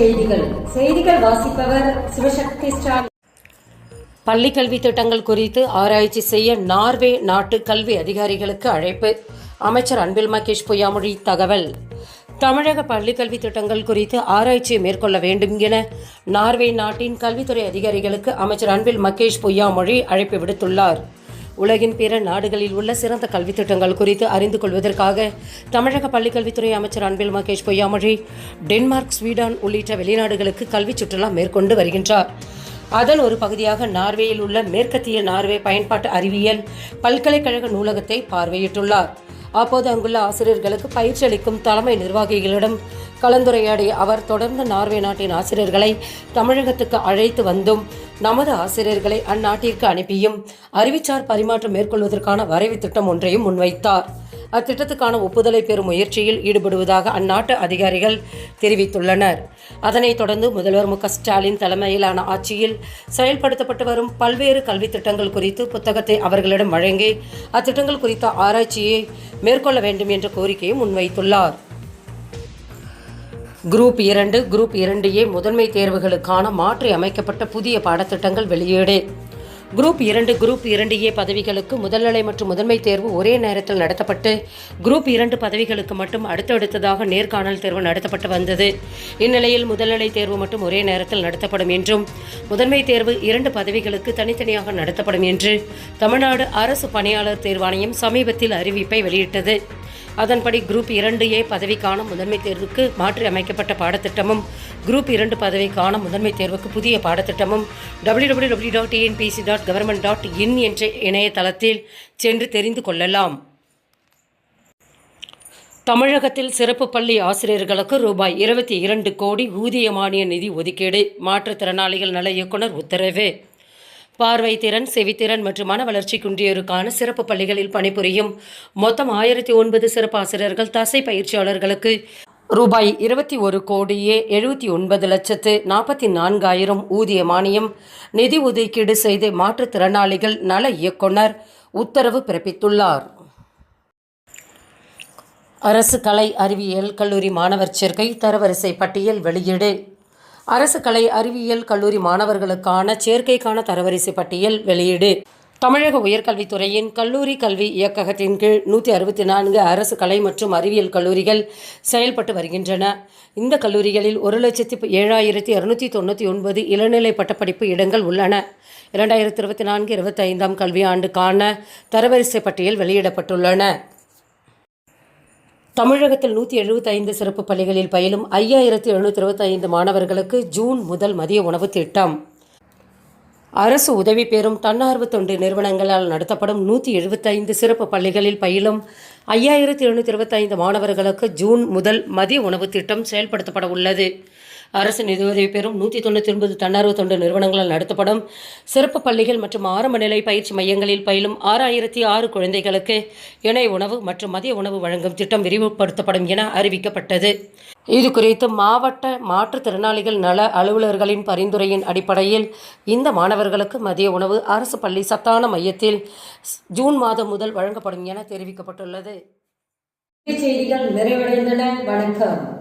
செய்திகள். செய்திகள் வாசிப்பவர் சிவசக்தி ஸ்டாலின். பள்ளி கல்வி திட்டங்கள் குறித்து ஆராய்ச்சி செய்ய நார்வே நாட்டு கல்வி அதிகாரிகளுக்கு அழைப்பு. அமைச்சர் அன்பில் மகேஷ் பொய்யாமொழி தகவல். தமிழக பள்ளிக்கல்வி திட்டங்கள் குறித்து ஆராய்ச்சியை மேற்கொள்ள வேண்டும் என நார்வே நாட்டின் கல்வித்துறை அதிகாரிகளுக்கு அமைச்சர் அன்பில் மகேஷ் பொய்யாமொழி அழைப்பு விடுத்துள்ளார். உலகின் பிற நாடுகளில் உள்ள சிறந்த கல்வி திட்டங்கள் குறித்து அறிந்து கொள்வதற்காக தமிழக பள்ளிக்கல்வித்துறை அமைச்சர் அன்பில் மகேஷ் பொய்யாமொழி டென்மார்க் ஸ்வீடன் உள்ளிட்ட வெளிநாடுகளுக்கு கல்வி சுற்றுலா மேற்கொண்டு வருகின்றார். அதன் ஒரு பகுதியாக நார்வேயில் உள்ள மேற்கத்திய நார்வே பயன்பாட்டு அறிவியல் பல்கலைக்கழக நூலகத்தை பார்வையிட்டுள்ளார். அப்போது அங்குள்ள ஆசிரியர்களுக்கு பயிற்சி அளிக்கும் தலைமை நிர்வாகிகளிடம் கலந்துரையாடிய அவர் தொடர்ந்து நார்வே நாட்டின் ஆசிரியர்களை தமிழகத்துக்கு அழைத்து வந்தும் நமது ஆசிரியர்களை அந்நாட்டிற்கு அனுப்பியும் அறிவிச்சார் பரிமாற்றம் மேற்கொள்வதற்கான வரைவு திட்டம் ஒன்றையும் முன்வைத்தார். அத்திட்டத்துக்கான ஒப்புதலை பெறும் முயற்சியில் ஈடுபடுவதாக அந்நாட்டு அதிகாரிகள் தெரிவித்துள்ளனர். அதனைத் தொடர்ந்து முதல்வர் மு. ஸ்டாலின் தலைமையிலான ஆட்சியில் செயல்படுத்தப்பட்டு வரும் பல்வேறு கல்வித் திட்டங்கள் குறித்து புத்தகத்தை அவர்களிடம் வழங்கி அத்திட்டங்கள் குறித்த ஆராய்ச்சியை மேற்கொள்ள வேண்டும் என்ற கோரிக்கையை முன்வைத்துள்ளார். குரூப் இரண்டு குரூப் இரண்டு ஏ முதன்மை தேர்வுகளுக்கான மாற்றி அமைக்கப்பட்ட புதிய பாடத்திட்டங்கள் வெளியீடு. குரூப் இரண்டு குரூப் இரண்டு ஏ பதவிகளுக்கு முதல்நிலை மற்றும் முதன்மை தேர்வு ஒரே நேரத்தில் நடத்தப்பட்டு குரூப் இரண்டு பதவிகளுக்கு மட்டும் அடுத்தடுத்ததாக நேர்காணல் தேர்வு நடத்தப்பட்டு வந்தது. இந்நிலையில் முதல்நிலை தேர்வு மட்டும் ஒரே நேரத்தில் நடத்தப்படும் என்றும் முதன்மை தேர்வு இரண்டு பதவிகளுக்கு தனித்தனியாக நடத்தப்படும் என்று தமிழ்நாடு அரசு பணியாளர் தேர்வாணையம் சமீபத்தில் அறிவிப்பை வெளியிட்டது. அதன்படி குரூப் இரண்டு ஏ பதவிக்கான முதன்மை தேர்வுக்கு மாற்றி அமைக்கப்பட்ட பாடத்திட்டமும் குரூப் இரண்டு பதவிக்கான முதன்மை தேர்வுக்கு புதிய பாடத்திட்டமும் W W W dot TNPSC dot government dot in என்ற இணையதளத்தில் சென்று தெரிந்து கொள்ளலாம். தமிழகத்தில் சிறப்பு பள்ளி ஆசிரியர்களுக்கு ரூபாய் இருபத்தி இரண்டு கோடி ஊதிய மானிய நிதி ஒதுக்கீடு மாற்றுத்திறனாளிகள் நல இயக்குனர் உத்தரவு. பார்வை திறன் செவித்திறன் மற்றும் மன வளர்ச்சி குன்றியோருக்கான சிறப்பு பள்ளிகளில் பணிபுரியும் மொத்தம் ஆயிரத்தி ஒன்பது சிறப்பு ஆசிரியர்கள் தசை பயிற்சியாளர்களுக்கு ரூபாய் இருபத்தி ஒரு கோடியே எழுபத்தி ஒன்பது லட்சத்து நாற்பத்தி நான்காயிரம் ஊதிய மானியம் நிதி ஒதுக்கீடு செய்து மாற்றுத்திறனாளிகள் நல இயக்குனர் உத்தரவு பிறப்பித்துள்ளார். அரசு கலை அறிவியல் கல்லூரி மாணவர் சேர்க்கை தரவரிசை பட்டியல் வெளியீடு அரசு கலை அறிவியல் கல்லூரி மாணவர்களுக்கான சேர்க்கைக்கான தரவரிசை பட்டியல் வெளியீடு. தமிழக உயர்கல்வித்துறையின் கல்லூரி கல்வி இயக்ககத்தின் கீழ் நூற்றி அறுபத்தி நான்கு அரசு கலை மற்றும் அறிவியல் கல்லூரிகள் செயல்பட்டு வருகின்றன. இந்த கல்லூரிகளில் ஒரு லட்சத்தி ஏழாயிரத்தி இரநூத்தி தொண்ணூற்றி ஒன்பது இளநிலை பட்டப்படிப்பு இடங்கள் உள்ளன. இரண்டாயிரத்தி இருபத்தி நான்கு இருபத்தைந்தாம் கல்வியாண்டுக்கான தரவரிசை பட்டியல் வெளியிடப்பட்டுள்ளன. தமிழகத்தில் நூற்றி எழுபத்தைந்து சிறப்பு பள்ளிகளில் பயிலும் ஐயாயிரத்தி எழுநூற்றி இருபத்தைந்து மாணவர்களுக்கு ஜூன் முதல் மதிய உணவு திட்டம். அரசு உதவி பெறும் தன்னார்வ தொண்டு நிறுவனங்களால் நடத்தப்படும் நூற்றி எழுபத்தைந்து சிறப்பு பள்ளிகளில் பயிலும் ஐயாயிரத்தி எழுநூற்றி இருபத்தைந்து மாணவர்களுக்கு ஜூன் முதல் மதிய உணவு திட்டம் செயல்படுத்தப்பட உள்ளது. அரசு நிதியுதவி பெறும் நூற்றி தொண்ணூற்றி ஒன்பது தன்னார்வ தொண்டு நிறுவனங்களால் நடத்தப்படும் சிறப்பு பள்ளிகள் மற்றும் ஆரம்ப நிலை பயிற்சி மையங்களில் பயிலும் ஆறாயிரத்தி ஆறு குழந்தைகளுக்கு இணை உணவு மற்றும் மதிய உணவு வழங்கும் திட்டம் விரிவுபடுத்தப்படும் என அறிவிக்கப்பட்டது. இது குறித்து மாவட்ட மாற்றுத்திறனாளிகள் நல அலுவலர்களின் பரிந்துரையின் அடிப்படையில் இந்த மாணவர்களுக்கு மதிய உணவு அரசு பள்ளி சத்தான மையத்தில் ஜூன் மாதம் முதல் வழங்கப்படும் என தெரிவிக்கப்பட்டுள்ளது. செய்திகள் நிறைவடைந்தன. வணக்கம்.